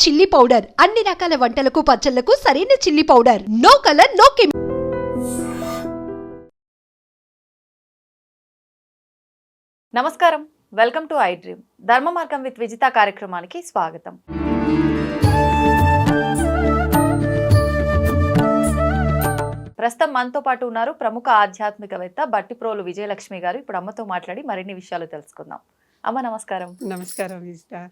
Chilli powder. అన్ని రకాల వంటలకు పచ్చళ్ళకు సరైన chilli powder. No colour no chemical నమస్కారం. Welcome to I dream. Dharma Margam with Vijitha కార్యక్రమానికి స్వాగతం. ప్రస్తుతం మనతో పాటు ఉన్నారు ప్రముఖ ఆధ్యాత్మికవేత్త బట్టిప్రోలు విజయలక్ష్మి గారు. ఇప్పుడు అమ్మతో మాట్లాడి మరిన్ని విషయాలు తెలుసుకుందాం. అమ్మ నమస్కారం. నమస్కారం విజిత.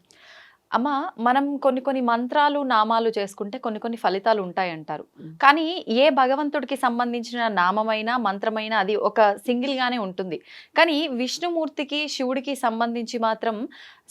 అమ్మ మనం కొన్ని కొన్ని మంత్రాలు నామాలు చేసుకుంటే కొన్ని కొన్ని ఫలితాలు ఉంటాయంటారు. కానీ ఏ భగవంతుడికి సంబంధించిన నామమైనా మంత్రమైనా అది ఒక సింగిల్ గానే ఉంటుంది. కానీ విష్ణుమూర్తికి శివుడికి సంబంధించి మాత్రం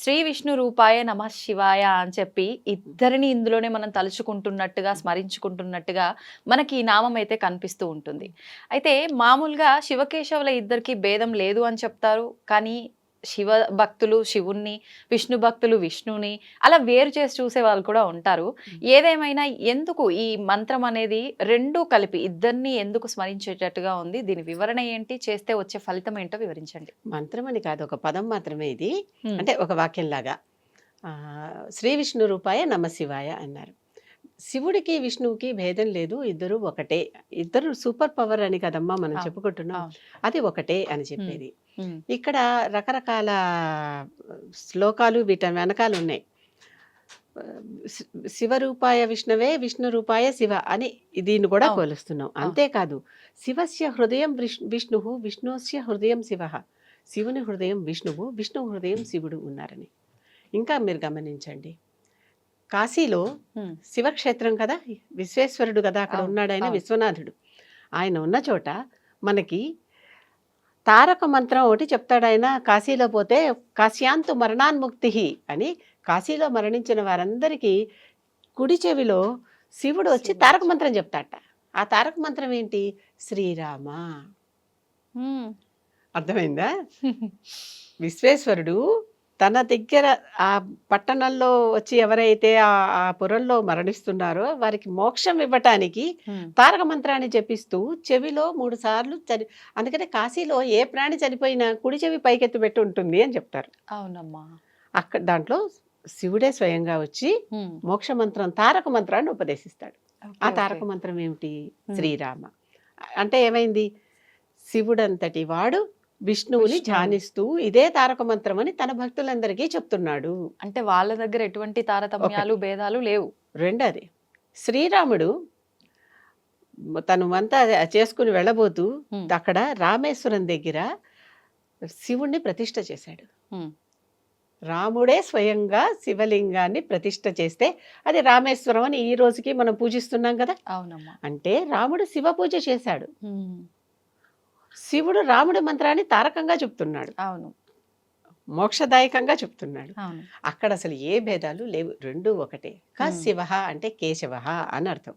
శ్రీ విష్ణు రూపాయ నమ శివాయ అని చెప్పి ఇద్దరిని ఇందులోనే మనం తలుచుకుంటున్నట్టుగా స్మరించుకుంటున్నట్టుగా మనకి ఈ నామం అయితే కనిపిస్తూ ఉంటుంది. అయితే మామూలుగా శివకేశవుల ఇద్దరికి భేదం లేదు అని చెప్తారు. కానీ శివ భక్తులు శివుణ్ణి విష్ణు భక్తులు విష్ణుని అలా వేరు చేసి చూసే వాళ్ళు కూడా ఉంటారు. ఏదేమైనా ఎందుకు ఈ మంత్రం అనేది రెండూ కలిపి ఇద్దరిని ఎందుకు స్మరించేటట్టుగా ఉంది? దీని వివరణ ఏంటి? చేస్తే వచ్చే ఫలితం ఏంటో వివరించండి. మంత్రం అని కాదు ఒక పదం మాత్రమే ఇది. అంటే ఒక వాక్యంలాగా. శ్రీ విష్ణు రూపాయ నమ శివాయ అన్నారు. శివుడికి విష్ణువుకి భేదం లేదు. ఇద్దరు ఒకటే. ఇద్దరు సూపర్ పవర్ అని కదమ్మా మనం చెప్పుకుంటున్నాం. అది ఒకటే అని చెప్పేది. ఇక్కడ రకరకాల శ్లోకాలు వీటి వెనకాల ఉన్నాయి. శివరూపాయ విష్ణవే విష్ణు రూపాయ శివ అని దీన్ని కూడా. కొలుస్తున్నాం అంతేకాదు శివస్య హృదయం విష్- విష్ణువు విష్ణుస్య హృదయం శివ. శివుని హృదయం విష్ణువు విష్ణు హృదయం శివుడు ఉన్నారని. ఇంకా మీరు గమనించండి. కాశీలో శివక్షేత్రం కదా? విశ్వేశ్వరుడు కదా అక్కడ ఉన్నాడు ఆయన. విశ్వనాథుడు. ఆయన ఉన్న చోట మనకి తారక మంత్రం ఒకటి చెప్తాడు ఆయన కాశీలో పోతే కాశ్యాంతు మరణాన్ముక్తి అని. కాశీలో మరణించిన వారందరికీ కుడి చెవిలో శివుడు వచ్చి తారక. మంత్రం చెప్తాట. ఆ తారక మంత్రం ఏంటి? శ్రీరామ. అర్థమైందా? విశ్వేశ్వరుడు తన దగ్గర ఆ పట్టణంలో వచ్చి ఎవరైతే ఆ ఆ పురంలో మరణిస్తున్నారో వారికి మోక్షం ఇవ్వటానికి తారక మంత్రాన్ని జపిస్తూ చెవిలో మూడు సార్లు చని అందుకనే కాశీలో ఏ ప్రాణి చనిపోయినా కుడి చెవి పైకెత్తి పెట్టి ఉంటుంది అని చెప్తారు. అవునమ్మా. అక్కడ దాంట్లో శివుడే స్వయంగా వచ్చి మోక్ష మంత్రం తారక మంత్రాన్ని ఉపదేశిస్తాడు. ఆ. తారక మంత్రం ఏమిటి. శ్రీరామ. అంటే ఏమైంది? శివుడంతటి వాడు విష్ణువుని విష్ణువు. ధ్యానిస్తూ ఇదే తారక మంత్రం అని తన భక్తులందరికీ చెప్తున్నాడు. అంటే వాళ్ళ దగ్గర ఎటువంటి తారతమ్యాలు భేదాలు లేవు. రెండోది శ్రీరాముడు తను అంతా చేసుకుని వెళ్ళబోతూ. అక్కడ రామేశ్వరం దగ్గర శివుణ్ణి ప్రతిష్ఠ చేశాడు. రాముడే స్వయంగా శివలింగాన్ని ప్రతిష్ఠ చేస్తే అది రామేశ్వరం అని ఈ రోజుకి మనం పూజిస్తున్నాం కదా? అవునమ్మా. అంటే రాముడు శివ పూజ చేశాడు. శివుడు రాముడి మంత్రాన్ని తారకంగా చెప్తున్నాడు. అవును. మోక్షదాయకంగా చెప్తున్నాడు. అక్కడ అసలు ఏ భేదాలు లేవు. రెండు ఒకటే. క. శివ అంటే కేశవ అని అర్థం.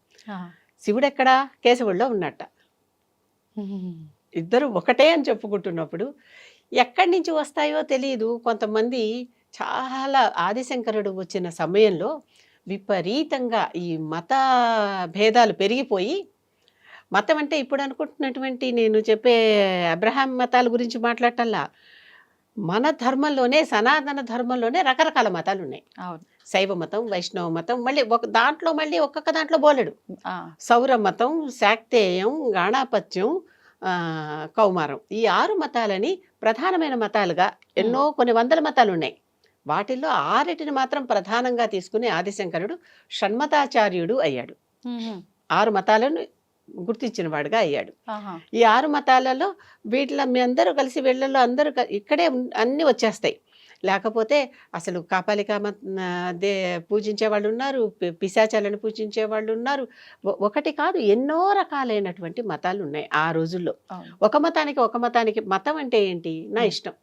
శివుడు ఎక్కడ కేశవుల్లో ఉన్నట్ట. ఇద్దరు ఒకటే అని చెప్పుకుంటున్నప్పుడు ఎక్కడి నుంచి వస్తాయో తెలియదు కొంతమంది చాలా ఆదిశంకరుడు వచ్చిన సమయంలో విపరీతంగా ఈ మత భేదాలు పెరిగిపోయి మతం అంటే ఇప్పుడు అనుకుంటున్నటువంటి నేను చెప్పే అబ్రహాం మతాల గురించి మాట్లాడటల్లా మన ధర్మంలోనే సనాతన ధర్మంలోనే రకరకాల మతాలు ఉన్నాయి. అవును. శైవ మతం వైష్ణవ మతం మళ్ళీ ఒక దాంట్లో మళ్ళీ ఒక్కొక్క దాంట్లో బోలెడు. సౌర మతం శాక్తేయం గాణాపత్యం కౌమారం. ఈ ఆరు మతాలని ప్రధానమైన మతాలుగా ఎన్నో కొన్ని వందల మతాలు ఉన్నాయి. వాటిల్లో ఆరిటిని మాత్రం ప్రధానంగా తీసుకుని ఆదిశంకరుడు షణ్మతాచార్యుడు అయ్యాడు. ఆరు మతాలను గుర్తించిన వాడుగా అయ్యాడు ఈ ఆరు మతాలలో వీటిలో మీ అందరూ కలిసి వీళ్ళల్లో అందరూ ఇక్కడే అన్నీ వచ్చేస్తాయి. లేకపోతే అసలు కాపాలిక మత దే పూజించే వాళ్ళు ఉన్నారు పిశాచాలను పూజించే వాళ్ళు ఉన్నారు. ఒకటి కాదు ఎన్నో రకాలైనటువంటి మతాలు ఉన్నాయి ఆ రోజుల్లో. ఒక మతానికి ఒక మతానికి మతం అంటే ఏంటి? నా. ఇష్టం.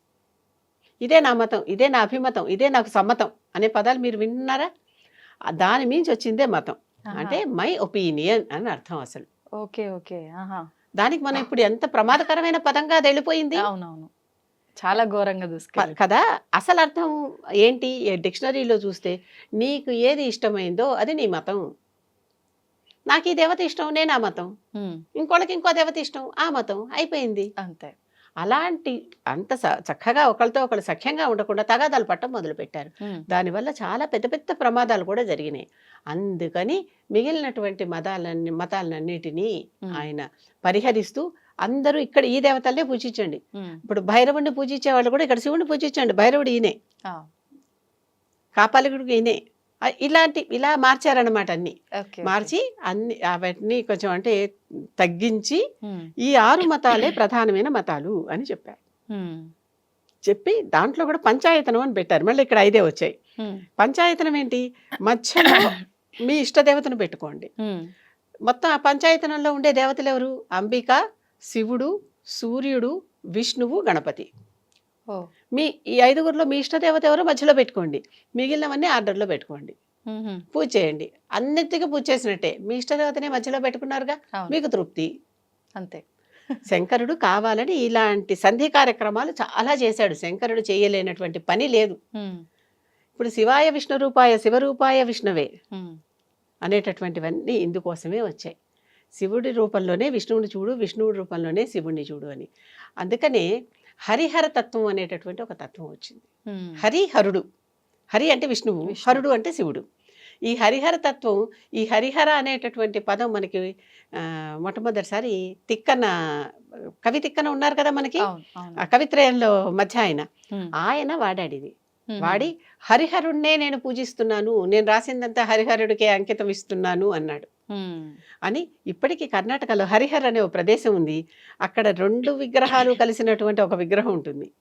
ఇదే నా మతం ఇదే నా అభిమతం ఇదే నాకు సమ్మతం అనే పదాలు మీరు విన్నారా? దాని మించి వచ్చిందే మతం. అంటే మై ఒపీనియన్ అని అర్థం అసలు. Okay okay. ఆహా. దానికి మనం ఇప్పుడు ఎంత ప్రమాదకరమైన పదంగా అది వెళ్ళిపోయింది? అవునవును. చాలా ఘోరంగా దూసుకెళ్ళి కదా అసలు అర్థం ఏంటి? డిక్షనరీలో చూస్తే నీకు ఏది ఇష్టమైందో అది నీ మతం. నాకు ఈ దేవత ఇష్టం నేను ఆ మతం. ఇంకోళ్ళకి ఇంకో దేవత ఇష్టం ఆ మతం. అయిపోయింది. అంతే. అలాంటి అంత చక్కగా ఒకరితో ఒకరు సఖ్యంగా ఉండకుండా తగాదాలు పట్టం మొదలుపెట్టారు. దానివల్ల చాలా పెద్ద పెద్ద ప్రమాదాలు కూడా జరిగినాయి. అందుకని మిగిలినటువంటి మతాలన్ని మతాలన్నిటినీ ఆయన పరిహరిస్తూ అందరూ ఇక్కడ ఈ దేవతలనే పూజించండి. ఇప్పుడు భైరవుడిని పూజించే వాళ్ళు కూడా ఇక్కడ శివుడిని పూజించండి. భైరవుడు ఈయనే. కాపాలికుడికి ఈయనే. ఇలాంటి ఇలా మార్చారనమాట అన్ని. మార్చి అన్ని అవన్నీ కొంచెం అంటే తగ్గించి ఈ ఆరు మతాలే ప్రధానమైన మతాలు అని చెప్పారు. చెప్పి దాంట్లో కూడా పంచాయతనం అని పెట్టారు. మళ్ళీ ఇక్కడ ఐదే వచ్చాయి. పంచాయతనం ఏంటి? మధ్యలో మీ ఇష్టదేవతను పెట్టుకోండి. మొత్తం ఆ పంచాయతనంలో ఉండే దేవతలు ఎవరు? అంబిక శివుడు సూర్యుడు విష్ణువు గణపతి. మీ ఈ ఐదుగురిలో మీ ఇష్టదేవత ఎవరు మధ్యలో పెట్టుకోండి. మిగిలినవన్నీ ఆర్డర్లో పెట్టుకోండి. పూజ చేయండి. అన్నిటికీ పూజ చేసినట్టే. మీ ఇష్టదేవతనే మధ్యలో పెట్టుకున్నారుగా? మీకు తృప్తి. అంతే. శంకరుడు కావాలని ఇలాంటి సంధి కార్యక్రమాలు చాలా చేశాడు. శంకరుడు చేయలేనటువంటి పని లేదు. ఇప్పుడు శివాయ విష్ణు రూపాయ శివరూపాయ విష్ణువే అనేటటువంటివన్నీ ఇందుకోసమే వచ్చాయి. శివుడి రూపంలోనే విష్ణువుని చూడు విష్ణువుడి రూపంలోనే శివుణ్ణి చూడు అని. అందుకనే హరిహర తత్వం అనేటటువంటి ఒక తత్వం వచ్చింది. హరిహరుడు. హరి అంటే విష్ణువు. హరుడు అంటే శివుడు. ఈ హరిహర తత్వం ఈ హరిహర అనేటటువంటి పదం మనకి మొట్టమొదటిసారి తిక్కన కవి తిక్కన ఉన్నారు కదా మనకి? కవిత్రయంలో మధ్య ఆయన. ఆయన వాడాడు ఇది. ఉమ్, వాడి హరిహరుణ్ణే నేను పూజిస్తున్నాను నేను రాసిందంతా హరిహరుడికే అంకితం ఇస్తున్నాను అన్నాడు. అని ఇప్పటికీ కర్ణాటకలో హరిహర్ అనే ఒక ప్రదేశం ఉంది. అక్కడ రెండు విగ్రహాలు కలిసినటువంటి ఒక విగ్రహం ఉంటుంది.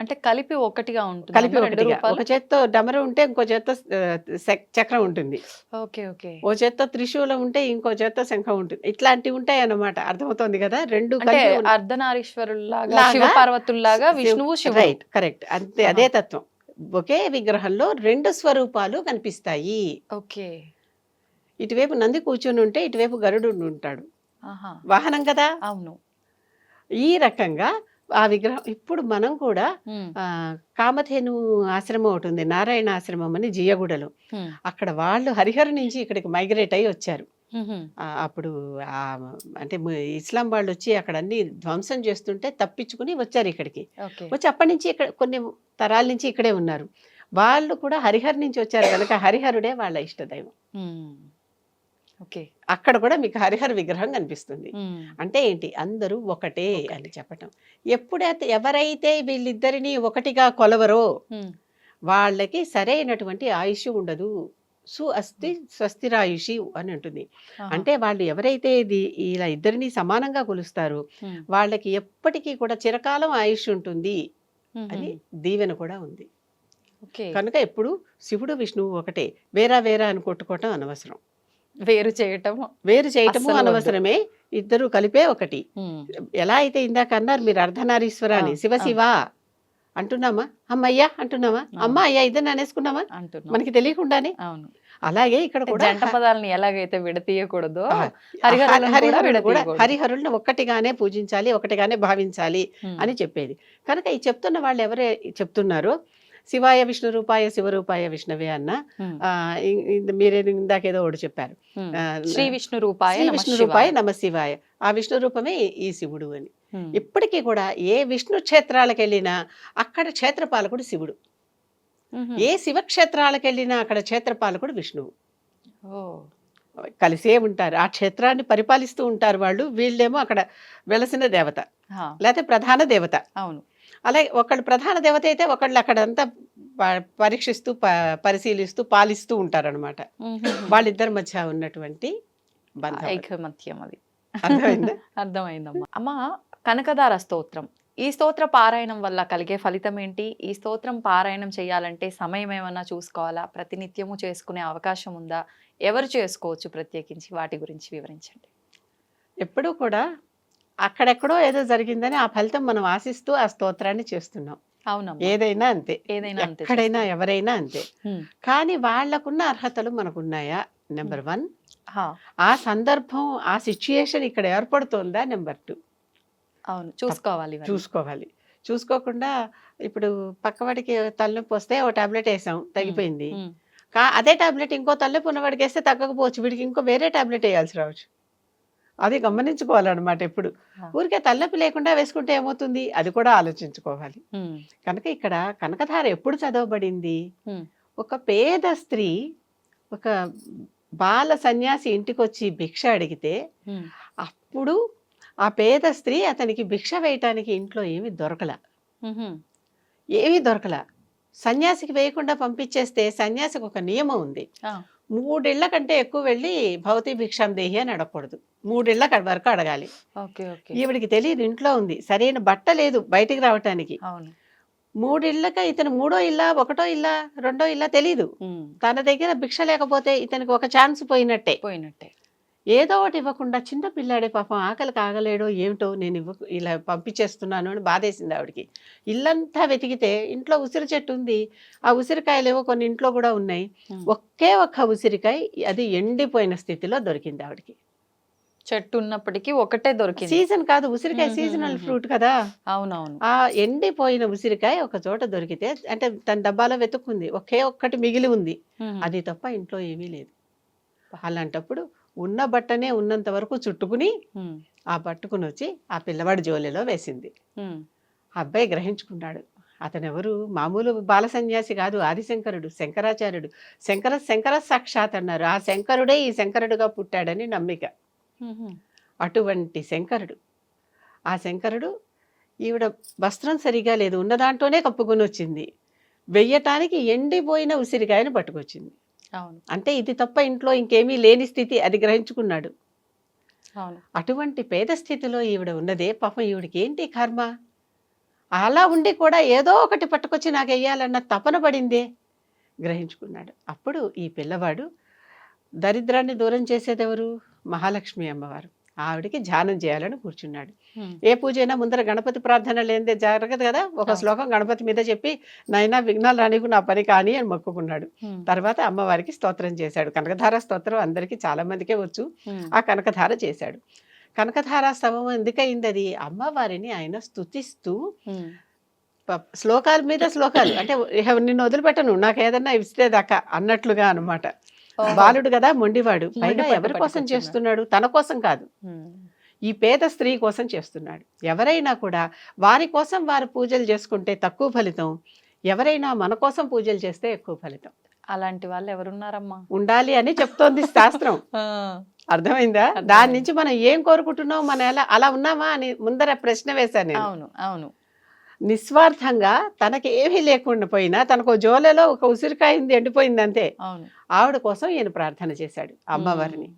అంటే కలిపి ఒకటిగా ఉంటుంది. కలిపి ఒకటిగా? ఒక చేత్తో డమరు ఉంటే ఇంకో చేత్తో చక్రం ఉంటుంది. Okay okay. ఓ చేత్తో త్రిశూలం ఉంటే ఇంకో చేత్తో శంఖం ఉంటుంది. ఇట్లాంటివి ఉంటాయి అన్నమాట అర్థమవుతోంది కదా? రెండు అంటే కలిపి ఉన్న- అర్ధనారీశ్వరుల్లాగా లాగా శివ పార్వతుల్లాగా విష్ణువు శివుడు. రైట్ కరెక్ట్ అంతే అదే తత్వం. ఒకే విగ్రహంలో రెండు స్వరూపాలు కనిపిస్తాయి. ఓకే. ఇటువైపు నంది కూర్చొని ఉంటే ఇటువైపు గరుడు ఉంటాడు. వాహనం కదా? అవును. ఈ రకంగా ఆ విగ్రహం ఇప్పుడు మనం కూడా కామధేను ఆశ్రమం ఒకటి ఉంది నారాయణ ఆశ్రమం అని జియగూడలో. అక్కడ వాళ్ళు హరిహర నుంచి ఇక్కడికి మైగ్రేట్ అయ్యి వచ్చారు. అప్పుడు ఆ, అంటే ఇస్లాం వాళ్ళు వచ్చి అక్కడ అన్ని ధ్వంసం చేస్తుంటే తప్పించుకుని వచ్చారు ఇక్కడికి. వచ్చి అప్పటి నుంచి ఇక్కడ కొన్ని తరాల నుంచి ఇక్కడే ఉన్నారు. వాళ్ళు కూడా హరిహర్ నుంచి వచ్చారు కనుక హరిహరుడే వాళ్ళ ఇష్టదైవం. ఓకే. అక్కడ కూడా మీకు హరిహర విగ్రహం కనిపిస్తుంది. అంటే ఏంటి? అందరూ ఒకటే అని చెప్పటం. ఎప్పుడైతే ఎవరైతే వీళ్ళిద్దరిని ఒకటిగా కొలవరో వాళ్ళకి సరైనటువంటి ఆయుష్ ఉండదు. సు అస్థి స్వస్తిరాయుషి అని ఉంటుంది. అంటే వాళ్ళు ఎవరైతే ఇది ఇలా ఇద్దరిని సమానంగా కొలుస్తారో వాళ్ళకి ఎప్పటికీ కూడా చిరకాలం ఆయుష్ ఉంటుంది అని దీవెన కూడా ఉంది. కనుక ఎప్పుడు శివుడు విష్ణువు ఒకటే. వేరా వేరా అని కొట్టుకోవటం అనవసరం. వేరు చేయటం వేరు చేయటము. అనవసరమే. ఇద్దరు కలిపే ఒకటి. ఎలా అయితే ఇందాక అన్నారు మీరు అర్ధనారీశ్వర అని శివ. శివ అంటున్నామా? అమ్మయ్యా అంటున్నామా. అమ్మ అయ్యా ఇద్దరు అనేసుకున్నామా? మనకి తెలియకుండానే. అవును. అలాగే ఇక్కడ కూడా జంట పదాలని ఎలాగైతే విడతీయకూడదో హరిహరులను ఒక్కటిగానే పూజించాలి ఒకటిగానే భావించాలి అని చెప్పేది. కనుక ఈ చెప్తున్న వాళ్ళు ఎవరే చెప్తున్నారో శివాయ విష్ణు రూపాయ శివరూపాయ విష్ణువే అన్న మీరే ఇందాకేదో ఒకటి చెప్పారు. శ్రీ విష్ణు రూపాయ విష్ణు. రూపాయ నమ శివాయ. ఆ విష్ణు రూపమే ఈ శివుడు అని. ఇప్పటికీ కూడా ఏ విష్ణు క్షేత్రాలకు వెళ్ళినా అక్కడ క్షేత్రపాలకుడు శివుడు. ఏ శివక్షేత్రాలకు వెళ్ళినా అక్కడ క్షేత్రపాలకుడు విష్ణువు. కలిసే ఉంటారు. ఆ క్షేత్రాన్ని పరిపాలిస్తూ ఉంటారు వాళ్ళు. వీళ్ళేమో అక్కడ వెలసిన దేవత. లేకపోతే ప్రధాన దేవత. అవును. అలాగే ఒకళ్ళు ప్రధాన దేవత అయితే ఒకళ్ళు అక్కడంతా పరీక్షిస్తూ పరిశీలిస్తూ పాలిస్తూ ఉంటారనమాట. వాళ్ళిద్దరి మధ్య ఉన్నటువంటి. ఐకమత్యం అది. అర్థమైందా? అర్థమైందమ్మా. అమ్మ కనకదార స్తోత్రం. ఈ స్తోత్ర పారాయణం వల్ల కలిగే ఫలితం ఏంటి? ఈ స్తోత్రం పారాయణం చేయాలంటే సమయం ఏమన్నా చూసుకోవాలా? ప్రతినిత్యము చేసుకునే అవకాశం ఉందా? ఎవరు చేసుకోవచ్చు ప్రత్యేకించి? వాటి గురించి వివరించండి. ఎప్పుడూ కూడా అక్కడెక్కడో ఏదో జరిగిందని ఆ ఫలితం మనం ఆశిస్తూ ఆ స్తోత్రాన్ని చేస్తున్నాం. అవునమ్మా. ఏదైనా అంతే. ఏదైనా అంతే ఎక్కడైనా ఎవరైనా అంతే. కానీ వాళ్ళకున్న అర్హతలు మనకున్నాయా? Number one. ఆ సందర్భం ఆ సిచ్యుయేషన్ ఇక్కడ ఏర్పడుతోందా? Number two. అవును. చూసుకోవాలి. చూసుకోవాలి. చూసుకోకుండా ఇప్పుడు పక్కవాడికి తలనొప్పి వస్తే ఓ టాబ్లెట్ వేసాం తగ్గిపోయింది. అదే టాబ్లెట్ ఇంకో తలనొప్పి ఉన్నవాడికి వేస్తే తగ్గకపోవచ్చు. వీడికి ఇంకో వేరే టాబ్లెట్ వేయాల్సి రావచ్చు. అది గమనించుకోవాలన్నమాట ఎప్పుడు. ఊరికే తలనొప్పి లేకుండా వేసుకుంటే ఏమవుతుంది? అది కూడా ఆలోచించుకోవాలి. కనుక ఇక్కడ కనకధార ఎప్పుడు చదవబడింది? ఒక పేద స్త్రీ ఒక బాల సన్యాసి ఇంటికి వచ్చి భిక్ష అడిగితే అప్పుడు ఆ పేద స్త్రీ అతనికి భిక్ష వేయటానికి ఇంట్లో ఏమీ దొరకల. ఏమీ దొరకల. సన్యాసికి వేయకుండా పంపించేస్తే సన్యాసికి ఒక నియమం ఉంది. మూడేళ్ళ కంటే ఎక్కువ వెళ్ళి భౌతి భిక్షం దేహి అని అడగకూడదు. మూడేళ్ళ వరకు అడగాలి. ఈవిడికి తెలియదు ఇంట్లో ఉంది. సరైన బట్ట లేదు బయటికి రావటానికి. అవును. మూడిళ్ళక ఇతను మూడో ఇల్లా ఒకటో ఇల్లా రెండో ఇల్లా తెలీదు. తన దగ్గర భిక్ష లేకపోతే ఇతనికి ఒక ఛాన్స్ పోయినట్టే. పోయినట్టే. ఏదో ఒకటి ఇవ్వకుండా చిన్న పిల్లాడే పాపం ఆకలి కాగలేడో ఏమిటో నేను ఇవ్వ ఇలా పంపించేస్తున్నాను అని బాధేసింది ఆవిడకి. ఇల్లంతా వెతికితే ఇంట్లో ఉసిరి చెట్టు ఉంది. ఆ ఉసిరికాయలు ఏవో కొన్ని ఇంట్లో కూడా ఉన్నాయి. ఒకే ఒక్క ఉసిరికాయ అది ఎండిపోయిన స్థితిలో దొరికింది ఆవిడకి. చెట్టు ఉన్నప్పటికీ ఒకటే దొరికింది. సీజన్ కాదు ఉసిరికాయ సీజనల్ ఫ్రూట్ కదా. అవునవును. ఆ ఎండిపోయిన ఉసిరికాయ ఒక చోట దొరికితే అంటే తన డబ్బాలో వెతుక్కుంది. ఒకే ఒక్కటి మిగిలి ఉంది. అది తప్ప ఇంట్లో ఏమీ లేదు. అలాంటప్పుడు ఉన్న బట్టనే ఉన్నంత వరకు చుట్టుకుని ఆ పట్టుకుని వచ్చి ఆ పిల్లవాడి జోలిలో వేసింది. అబ్బాయి గ్రహించుకున్నాడు అతను ఎవరు మామూలు బాల సన్యాసి కాదు ఆదిశంకరుడు శంకరాచార్యుడు. శంకర శంకర సాక్షాత్ అన్నారు. ఆ శంకరుడే ఈ శంకరుడుగా పుట్టాడని నమ్మిక. అటువంటి శంకరుడు. ఆ శంకరుడు ఈవిడ వస్త్రం సరిగా లేదు ఉన్న దాంట్లోనే కప్పుకొని వచ్చింది. వెయ్యటానికి ఎండిపోయిన ఉసిరికాయను పట్టుకొచ్చింది. అంటే ఇది తప్ప ఇంట్లో ఇంకేమీ లేని స్థితి అది గ్రహించుకున్నాడు. అటువంటి పేద స్థితిలో ఈవిడ ఉన్నదే పాపం ఈవిడికి ఏంటి కర్మ? అలా ఉండి కూడా ఏదో ఒకటి పట్టుకొచ్చి నాకు వెయ్యాలన్న తపన పడిందే గ్రహించుకున్నాడు. అప్పుడు ఈ పిల్లవాడు దరిద్రాన్ని దూరం చేసేదెవరు? మహాలక్ష్మి అమ్మవారు. ఆవిడికి ధ్యానం చేయాలని కూర్చున్నాడు. ఏ పూజ అయినా ముందర గణపతి ప్రార్థన లేనిదే జరగదు కదా? ఒక. శ్లోకం గణపతి మీద చెప్పి నాయనా విఘ్నాలు రానికు నా పని కాని అని మొక్కుకున్నాడు. తర్వాత అమ్మవారికి స్తోత్రం చేశాడు. కనకధార స్తోత్రం అందరికీ చాలా మందికే వచ్చు. ఆ కనకధార చేశాడు. కనకధార స్తవం ఎందుకయింది అది అమ్మవారిని ఆయన ప- శ్లోకాల మీద శ్లోకాలు. అంటే నిన్ను వదిలిపెట్టను నాకు ఏదన్నా ఇస్తే దాకా అన్నట్లుగా అన్నమాట. ఓహో. బాలుడు కదా మొండివాడు. మొండి పైగా ఎవరి కోసం. చేస్తున్నాడు? తన కోసం కాదు. ఈ పేద స్త్రీ కోసం చేస్తున్నాడు. ఎవరైనా కూడా వారి కోసం వారు పూజలు చేసుకుంటే తక్కువ ఫలితం ఎవరైనా మన కోసం పూజలు చేస్తే ఎక్కువ ఫలితం. అలాంటి వాళ్ళు ఎవరున్నారమ్మా? ఉండాలి అని చెప్తోంది శాస్త్రం. అర్థమైందా. దాని నుంచి మనం ఏం కోరుకుంటున్నాం మనం ఎలా అలా ఉన్నామా అని ముందర ప్రశ్న వేశాను అవును అవును. నిస్వార్థంగా తనకి ఏమీ లేకుండా పోయినా తనకు జోలలో ఒక ఉసిరికాయ ఉంది ఎండిపోయింది అంతే. అవును. ఆవిడ కోసం ఈయన ప్రార్థన చేశాడు అమ్మవారిని.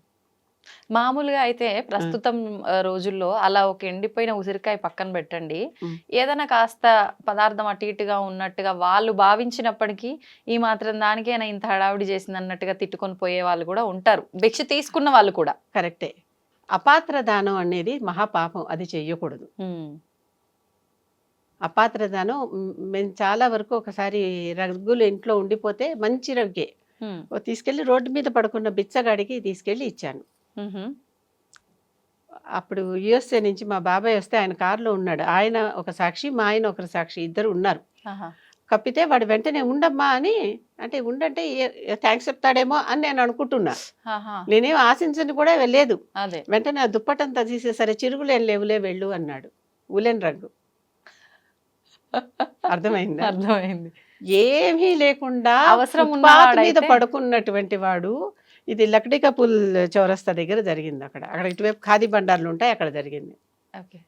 మామూలుగా అయితే ప్రస్తుతం రోజుల్లో అలా ఒక ఎండిపోయిన ఉసిరికాయ పక్కన పెట్టండి. ఏదైనా కాస్త పదార్థం అటు ఇటుగా ఉన్నట్టుగా వాళ్ళు భావించినప్పటికీ ఈ మాత్రం దానికైనా ఇంత హడావిడి చేసింది అన్నట్టుగా తిట్టుకొని పోయే వాళ్ళు కూడా ఉంటారు. భిక్ష తీసుకున్న వాళ్ళు కూడా. కరెక్టే. అపాత్ర దానం అనేది మహాపాపం అది చెయ్యకూడదు. ఉమ్, అపాత్ర దానం. మ్, మేము చాలా వరకు ఒకసారి రగ్గులు ఇంట్లో ఉండిపోతే మంచి రగ్గే. తీసుకెళ్ళి రోడ్డు మీద పడుకున్న బిచ్చగాడికి తీసుకెళ్ళి ఇచ్చాను. అప్పుడు యుఎస్ఏ నుంచి మా బాబాయ్ వస్తే ఆయన కారులో ఉన్నాడు. ఆయన ఒక సాక్షి మా ఆయన ఒక సాక్షి ఇద్దరు ఉన్నారు. కప్పితే వాడు వెంటనే ఉండమ్మా అని అంటే ఉండంటే థ్యాంక్స్ చెప్తాడేమో అని నేను అనుకుంటున్నా. నేనేం ఆశించని కూడా వెళ్ళలేదు. వెంటనే ఆ దుప్పటంతా తీసేసరే చిరుగులు లేవులే వెళ్ళు అన్నాడు. ఉలెన్ రంగు అర్థమైందా? అర్థమైంది. ఏమీ లేకుండా అవసరం మీద పడుకున్నటువంటి వాడు ఇది లక్డీ కపుల్ చౌరస్తా దగ్గర జరిగింది అక్కడ. అక్కడ ఇటువైపు ఖాదీ బండార్లు ఉంటాయి అక్కడ జరిగింది. ఓకే.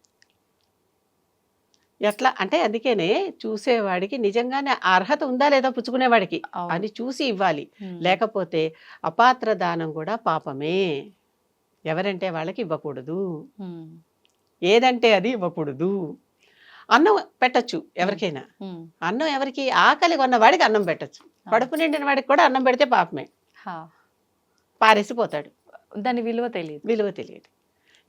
ఎట్లా? అంటే అందుకనే చూసేవాడికి నిజంగానే అర్హత ఉందా లేదా పుచ్చుకునేవాడికి. అని చూసి ఇవ్వాలి. లేకపోతే అపాత్ర దానం కూడా పాపమే. ఎవరంటే వాళ్ళకి ఇవ్వకూడదు. ఏదంటే అది ఇవ్వకూడదు. అన్నం పెట్టచ్చు ఎవరికైనా. అన్నం ఎవరికి ఆకలి కొన్న వాడికి అన్నం పెట్టచ్చు. కడుపు నిండిన వాడికి కూడా అన్నం పెడితే పాపమే. పారేసిపోతాడు. దాని విలువ తెలియదు. విలువ తెలియదు.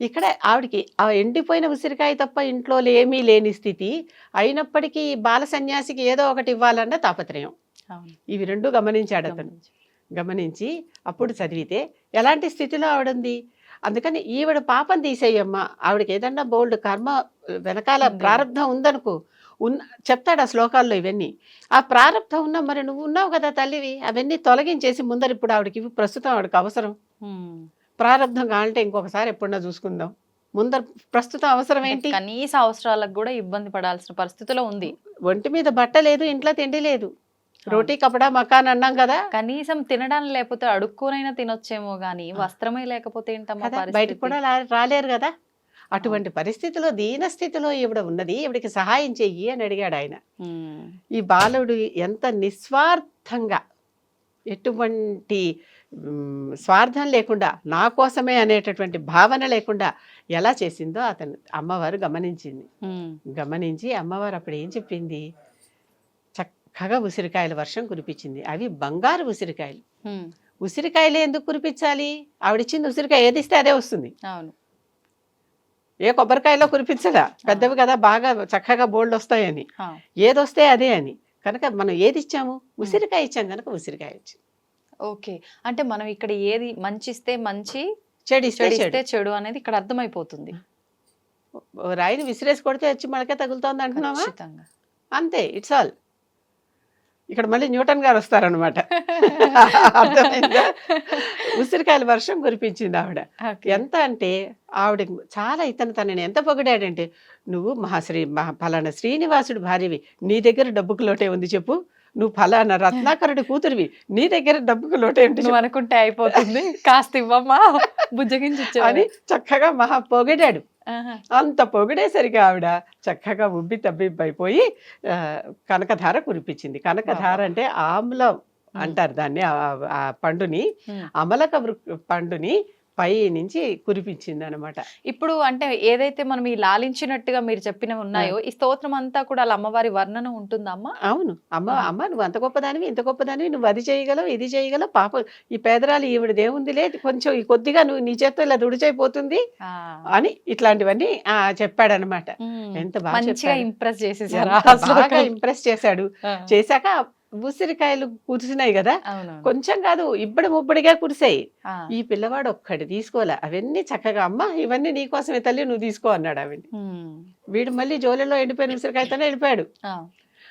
ఇక్కడ ఆవిడికి ఆ ఎండిపోయిన ఉసిరికాయ తప్ప ఇంట్లో ఏమీ లేని స్థితి అయినప్పటికీ బాల సన్యాసికి ఏదో ఒకటి ఇవ్వాలన్న తాపత్రయం. ఇవి రెండు గమనించాడు అతను. గమనించు. గమనించి అప్పుడు చదివితే ఎలాంటి స్థితిలో ఆవిడుంది? అందుకని ఈవిడ పాపం తీసేయమ్మా. ఆవిడకి ఏదన్నా బోల్డ్ కర్మ వెనకాల ఉంది. ప్రారంధం ఉందనుకో ఉన్న చెప్తాడు ఆ శ్లోకాల్లో ఇవన్నీ. ఆ ప్రారంధం ఉన్న మరి నువ్వు ఉన్నావు కదా తల్లివి అవన్నీ తొలగించేసి ముందర ఇప్పుడు ఆవిడకి ఇవి ప్రస్తుతం ఆవిడకి అవసరం. ప్రారంభం కావాలంటే ఇంకొకసారి ఎప్పుడన్నా చూసుకుందాం. ముందర ప్రస్తుతం అవసరం ఏంటి? కనీస అవసరాలకు కూడా ఇబ్బంది పడాల్సిన పరిస్థితిలో ఉంది. ఒంటి మీద బట్ట లేదు ఇంట్లో తిండి లేదు. రోటీ కపడా మకాన్ అన్నాం కదా. కనీసం తినడానికి లేకపోతే అడుక్కోనైనా తినొచ్చేమో గానీ వస్త్రమే లేకపోతే ఏంటమ్మా కదా బయటికి పరిస్థితి? కూడా రాలేరు కదా. అటువంటి పరిస్థితిలో దీన స్థితిలో ఈవిడ ఉన్నది. ఈవిడికి సహాయం చెయ్యి అని అడిగాడు ఆయన. ఈ బాలుడు ఎంత నిస్వార్థంగా ఎటువంటి స్వార్థం లేకుండా నా కోసమే అనేటటువంటి భావన లేకుండా ఎలా చేసిందో అతను అమ్మవారు గమనించింది. గమనించి అమ్మవారు అప్పుడు ఏం చెప్పింది? చక్కగా ఉసిరికాయల వర్షం కురిపించింది. అవి బంగారు ఉసిరికాయలు. ఉసిరికాయలు ఎందుకు కురిపించాలి? ఆవిడిచ్చింది ఉసిరికాయ ఏది ఇస్తే అదే వస్తుంది. అవును. ఏ కొబ్బరికాయలో కురిపించదా పెద్దవి కదా బాగా చక్కగా బోల్డ్ వస్తాయని. ఏదొస్తే అదే అని. కనుక మనం ఏది ఇచ్చాము? ఉసిరికాయ ఇచ్చాం కనుక ఉసిరికాయ వచ్చింది ఓకే. అంటే మనం ఇక్కడ ఏది మంచి ఇస్తే మంచి చెడు ఇస్తే చెడు. అనేది ఇక్కడ అర్థమైపోతుంది. రాయిని విసిరేసి కొడితే వచ్చి మనకే తగులుతోంది అంటున్నావా? అంతే ఇట్స్ ఆల్. ఇక్కడ మళ్ళీ న్యూటన్ గారు వస్తారనమాట అర్థమైందా? ఉసిరికాయల వర్షం కురిపించింది ఆవిడ. ఎంత అంటే ఆవిడ చాలా ఇతను తనని ఎంత పొగిడాడంటే నువ్వు మహాశ్రీ మహా ఫలానా శ్రీనివాసుడు భార్యవి. నీ దగ్గర డబ్బుకు లోటే ఉంది చెప్పు. నువ్వు ఫలానా రత్నాకరుడి కూతురివి. నీ దగ్గర డబ్బుకు లోటే ఉంది నువ్వు అనుకుంటే అయిపోతుంది. కాస్త ఇవ్వమ్మా. బుజ్జగించి అని చక్కగా మహా పొగిడాడు. అంత పొగిడేసరికి ఆవిడ చక్కగా ఉబ్బి తబ్బిబ్బైపోయి కనకధార కురిపించింది. కనకధార అంటే ఆమ్లం అంటారు దాన్ని ఆ- పండుని. అమలక పండుని పై నుంచి కురిపించింది అనమాట ఇప్పుడు అంటే ఏదైతే మనం ఈ లాలించినట్టుగా మీరు చెప్పినవి ఉన్నాయో ఈ స్తోత్రం అంతా కూడా వాళ్ళ అమ్మవారి వర్ణన ఉంటుందా అమ్మా అవును అమ్మ. అమ్మ నువ్వు అంత గొప్పదానివి ఇంత గొప్పదానివి నువ్వు అది చేయగలవు ఇది చేయగలవు పాప ఈ పేదరాలు ఈవిడది ఏముందిలే కొంచెం ఈ కొద్దిగా నువ్వు నీ చేత్తో ఇలా దుడిచైపోతుంది. అని ఇట్లాంటివన్నీ ఆ, చెప్పాడనమాట. ఎంత బాగా. ఇంప్రెస్ బాగా ఇంప్రెస్ చేశాడు. చేశాక ఉసిరికాయలు కురిసినాయి కదా? కొంచెం కాదు ఇబ్బడి ముబ్బడిగా కురిసాయి. ఈ పిల్లవాడు ఒక్కటి తీసుకోలే అవన్నీ చక్కగా అమ్మ ఇవన్నీ నీకోసమే తల్లి నువ్వు తీసుకో అన్నాడు ఉమ్. వీడు మళ్ళీ జోలిలో ఎండిపోయిన ఉసిరికాయతోనే వెళ్ళిపోయాడు.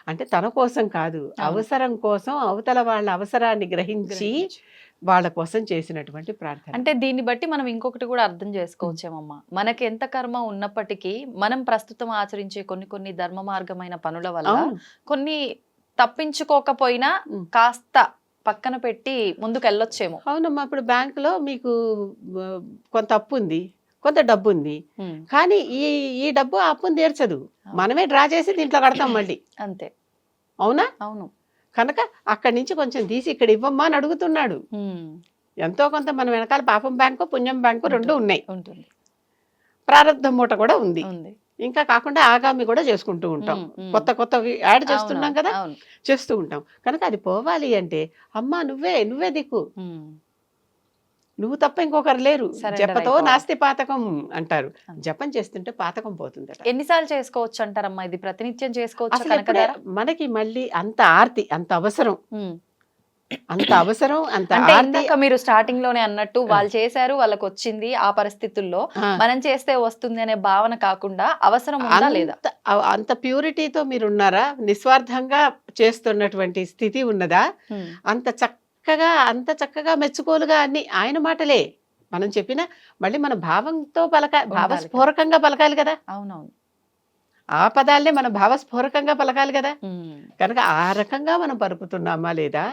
అంటే తన కోసం కాదు అవసరం కోసం అవతల వాళ్ళ అవసరాన్ని గ్రహించి. వాళ్ళ కోసం చేసినటువంటి ప్రార్థన. అంటే దీన్ని బట్టి మనం ఇంకొకటి కూడా అర్థం చేసుకోవచ్చేమమ్మా. మనకి ఎంత కర్మ ఉన్నప్పటికీ మనం ప్రస్తుతం ఆచరించే కొన్ని కొన్ని ధర్మ మార్గమైన పనుల వల్ల కొన్ని తప్పించుకోకపోయినా. కాస్త పక్కన పెట్టి ముందుకు వెళ్ళొచ్చేమో అవునమ్మా ఇప్పుడు బ్యాంకులో మీకు కొంత అప్పు ఉంది కొంత డబ్బు ఉంది. కానీ ఈ ఈ డబ్బు ఆ అప్పుని తీర్చదు. మనమే డ్రా చేసి దీంట్లో కడతాం మళ్ళీ. అంతే. అవునా? అవును. కనుక అక్కడి నుంచి కొంచెం తీసి ఇక్కడ ఇవ్వమ్మా అని అడుగుతున్నాడు. ఎంతో కొంత మన వెనకాల పాపం బ్యాంకు పుణ్యం బ్యాంకు రెండు ఉన్నాయి. ఉంటుంది. ప్రారంధం మూట కూడా ఉంది. ఇంకా కాకుండా ఆగామి కూడా చేసుకుంటూ ఉంటాం. కొత్త కొత్తవి యాడ్ చేస్తున్నాం కదా చేస్తూ ఉంటాం కనుక అది పోవాలి అంటే అమ్మా నువ్వే నువ్వే దిక్కు. నువ్వు తప్ప ఇంకొకరు లేరు జపతో. నాస్తి పాతకం అంటారు. జపం చేస్తుంటే పాతకం పోతుందట ఎన్నిసార్లు చేసుకోవచ్చు అంటారమ్మా ఇది ప్రతినిత్యం చేసుకోవచ్చు మనకి మళ్ళీ అంత ఆర్తి అంత అవసరం. అంత అవసరం అంత అంటే మీరు స్టార్టింగ్లోనే అన్నట్టు వాళ్ళు చేశారు వాళ్ళకి వచ్చింది ఆ పరిస్థితుల్లో. మనం చేస్తే వస్తుంది అనే భావన కాకుండా అవసరం ఉందా లేదా? అంత ప్యూరిటీతో మీరు ఉన్నారా నిస్వార్థంగా చేస్తున్నటువంటి స్థితి ఉన్నదా. అంత చక్కగా అంత చక్కగా మెచ్చుకోలుగా అన్ని ఆయన మాటలే. మనం చెప్పిన మళ్ళీ మన భావంతో పలక భావస్ఫూరకంగా పలకాలి కదా? అవునవును. ఆ పదాలనే మనం భావస్ఫూరకంగా పలకాలి కదా. కనుక ఆ రకంగా మనం పలుకుతున్నామా లేదా.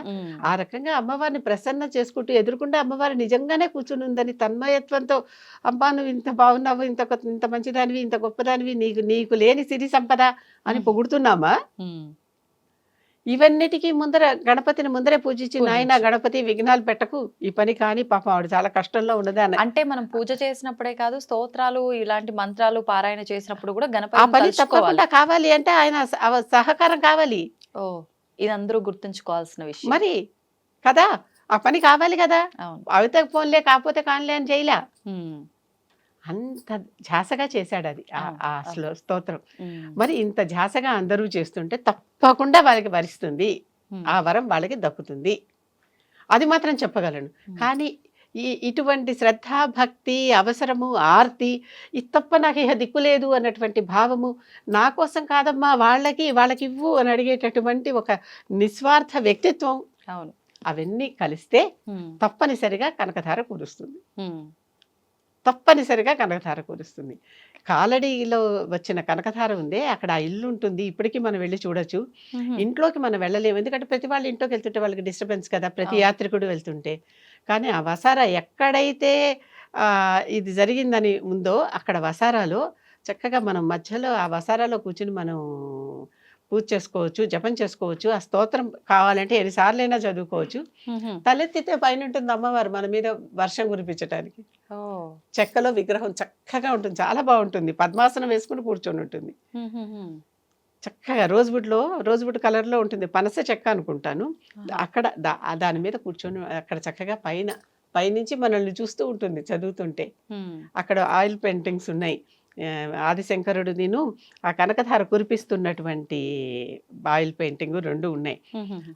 ఆ రకంగా అమ్మవారిని ప్రసన్న చేసుకుంటూ ఎదుర్కొంటే అమ్మవారు నిజంగానే కూర్చుని ఉందని తన్మయత్వంతో అమ్మా నువ్వు ఇంత బాగున్నావు ఇంత ఇంత మంచిదానివి ఇంత గొప్పదానివి నీకు నీకు లేని సిరి సంపద అని. పొగుడుతున్నామా. ఇవన్నిటికీ ముందర గణపతిని ముందరే పూజించి. నాయన గణపతి విఘ్నాలు పెట్టకు. ఈ పని కానీ పాపం ఆవిడ చాలా కష్టంలో ఉన్నది అని అంటే మనం పూజ చేసినప్పుడే కాదు స్తోత్రాలు ఇలాంటి మంత్రాలు పారాయణ చేసినప్పుడు కూడా ఆ గణపతి పని తలుచుకోవాలి. తప్పకుండా కావాలి అంటే ఆయన సహకారం కావాలి. ఓ ఇది అందరూ గుర్తుంచుకోవాల్సిన విషయం. మరి కదా ఆ పని కావాలి కదా. అవును. అవితే ఫోన్లే కాకపోతే కానిలే అని చేయలే. అంత ఝాసగా చేశాడు అది ఆ- స్తోత్రం. మరి ఇంత ఝాసగా అందరూ చేస్తుంటే తప్పకుండా వాళ్ళకి వరిస్తుంది. ఆ వరం వాళ్ళకి దక్కుతుంది అది మాత్రం చెప్పగలను. కానీ ఈ ఇటువంటి శ్రద్ధ భక్తి అవసరము ఆర్తి ఇది తప్ప నాకు ఇహ దిక్కు లేదు అన్నటువంటి భావము నా కోసం కాదమ్మా వాళ్ళకి వాళ్ళకి ఇవ్వు అని అడిగేటటువంటి ఒక నిస్వార్థ వ్యక్తిత్వం అవును అవన్నీ కలిస్తే. తప్పనిసరిగా కనకధార కురుస్తుంది. తప్పనిసరిగా కనకధార కురుస్తుంది కాలడీలో వచ్చిన కనకధార ఉందే అక్కడ ఆ ఇల్లు ఉంటుంది. ఇప్పటికీ మనం వెళ్ళి చూడొచ్చు. ఇంట్లోకి మనం వెళ్ళలేము. ఎందుకంటే ప్రతి వాళ్ళ ఇంట్లోకి వెళ్తుంటే వాళ్ళకి డిస్టర్బెన్స్ కదా ప్రతి. యాత్రికుడు వెళ్తుంటే. కానీ ఆ వసారా ఎక్కడైతే ఇది జరిగిందని ఉందో అక్కడ వసారాలో చక్కగా మనం మధ్యలో ఆ వసారాలో కూర్చుని మనం పూజ చేసుకోవచ్చు జపం చేసుకోవచ్చు ఆ స్తోత్రం కావాలంటే ఎన్నిసార్లైనా చదువుకోవచ్చు. తలెత్తితే పైన ఉంటుంది అమ్మవారు మన మీద వర్షం కురిపించడానికి. చెక్కలో విగ్రహం చక్కగా ఉంటుంది చాలా బాగుంటుంది పద్మాసనం వేసుకుని కూర్చొని ఉంటుంది. చక్కగా రోజ్వుడ్లో రోజ్వుడ్ కలర్లో ఉంటుంది పనస చెక్క అనుకుంటాను. అక్కడ దాని మీద కూర్చొని అక్కడ చక్కగా పైన పైనుంచి మనల్ని చూస్తూ ఉంటుంది చదువుతుంటే. అక్కడ ఆయిల్ పెయింటింగ్స్ ఉన్నాయి ఆదిశంకరుడు నేను ఆ కనకధార కురిపిస్తున్నటువంటి ఆయిల్ పెయింటింగ్ రెండు ఉన్నాయి.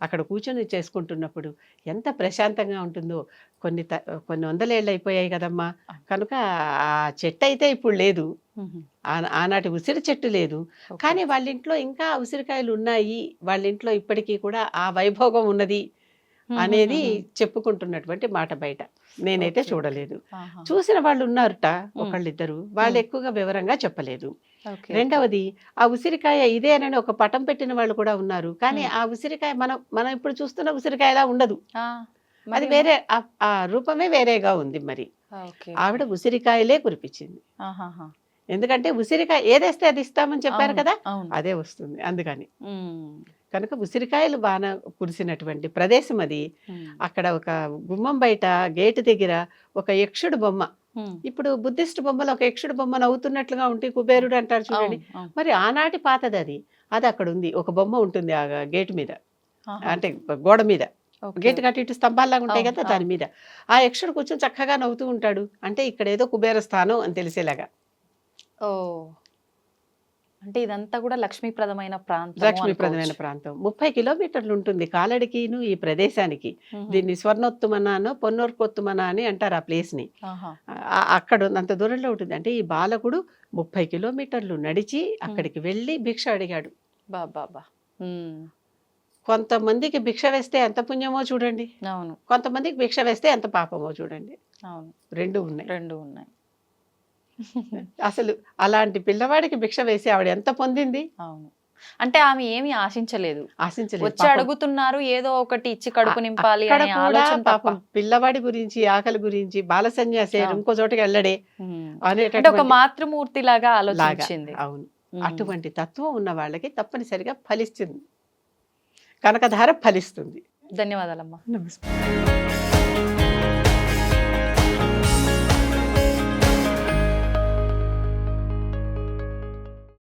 అక్కడ కూర్చొని చేసుకుంటున్నప్పుడు ఎంత ప్రశాంతంగా ఉంటుందో. కొన్ని త- కొన్ని వందలేళ్ళు అయిపోయాయి కదమ్మా. కనుక ఆ చెట్టు అయితే ఇప్పుడు లేదు. ఆనాటి ఉసిరి చెట్టు లేదు. కానీ వాళ్ళ ఇంట్లో ఇంకా ఉసిరికాయలు ఉన్నాయి. వాళ్ళ ఇంట్లో ఇప్పటికీ కూడా ఆ వైభోగం ఉన్నది. అనేది. చెప్పుకుంటున్నటువంటి మాట బయట నేనైతే. చూడలేదు. చూసిన వాళ్ళు ఉన్నారట ఒకళ్ళిద్దరు వాళ్ళు. ఎక్కువగా వివరంగా చెప్పలేదు. రెండవది ఆ ఉసిరికాయ ఇదేనని ఒక పటం పెట్టిన వాళ్ళు కూడా ఉన్నారు కానీ. ఆ ఉసిరికాయ మనం మనం ఇప్పుడు చూస్తున్న ఉసిరికాయలా ఉండదు అది వేరే ఆ- రూపమే వేరేగా ఉంది మరి. ఆవిడ ఉసిరికాయలే కురిపించింది. ఎందుకంటే ఉసిరికాయ ఏదేస్తే అది ఇస్తామని చెప్పారు కదా. అదే వస్తుంది అందుకని. కనుక ఉసిరికాయలు బాగా కురిసినటువంటి ప్రదేశం అది. అక్కడ ఒక గుమ్మం బయట గేటు దగ్గర ఒక యక్షుడు బొమ్మ. మ్మ్. ఇప్పుడు బుద్ధిస్ట్ బొమ్మలు ఒక యక్షుడు బొమ్మ నవ్వుతున్నట్లుగా ఉంటే కుబేరుడు అంటారు చూడండి. మరి ఆనాటి పాతది అది. అది అక్కడ ఉంది. ఒక బొమ్మ ఉంటుంది ఆ గేటు మీద. అంటే గోడ మీద. గేటు కట్టి ఇటు స్తంభాల్లాగా ఉంటాయి కదా దాని మీద. ఆ యక్షుడు కూర్చొని చక్కగా నవ్వుతూ ఉంటాడు. అంటే ఇక్కడ ఏదో కుబేర స్థానం అని తెలిసేలాగా. ఓ. అంటే ఇదంతా కూడా లక్ష్మీప్రదమైన ప్రాంతం లక్ష్మీప్రదమైన ప్రాంతం. ముప్పై కిలోమీటర్లు ఉంటుంది కాలడికిను ఈ ప్రదేశానికి. దీన్ని స్వర్ణోత్తుమనానో పొన్నోర్కొత్తుమన అని అంటారు ఆ ప్లేస్ని అక్కడ అంత దూరంలో ఉంటుంది. అంటే ఈ బాలకుడు ముప్పై కిలోమీటర్లు నడిచి అక్కడికి వెళ్ళి భిక్ష అడిగాడు. బాబా కొంతమందికి భిక్ష వేస్తే ఎంత పుణ్యమో చూడండి. అవును. కొంతమందికి భిక్ష వేస్తే ఎంత పాపమో చూడండి. అవును. రెండు ఉన్నాయి. రెండు ఉన్నాయి. అసలు అలాంటి పిల్లవాడికి భిక్ష వేసి ఆవిడ ఎంత పొందింది? అవును. అంటే ఆమె ఏమీ ఆశించలేదు. ఆశించలేదు వచ్చి. అడుగుతున్నారు ఏదో ఒకటి ఇచ్చి కడుపు నింపాలి పాపం. పిల్లవాడి గురించి ఆకలి గురించి బాల సన్యాసి. ఇంకో చోటకి వెళ్ళడే. అంటే ఒక మాతృమూర్తి లాగా. ఆలోచించింది. అవును. అటువంటి తత్వం ఉన్న వాళ్ళకి తప్పనిసరిగా ఫలిస్తుంది. కనకధార ఫలిస్తుంది. ధన్యవాదాలమ్మా. నమస్కారం.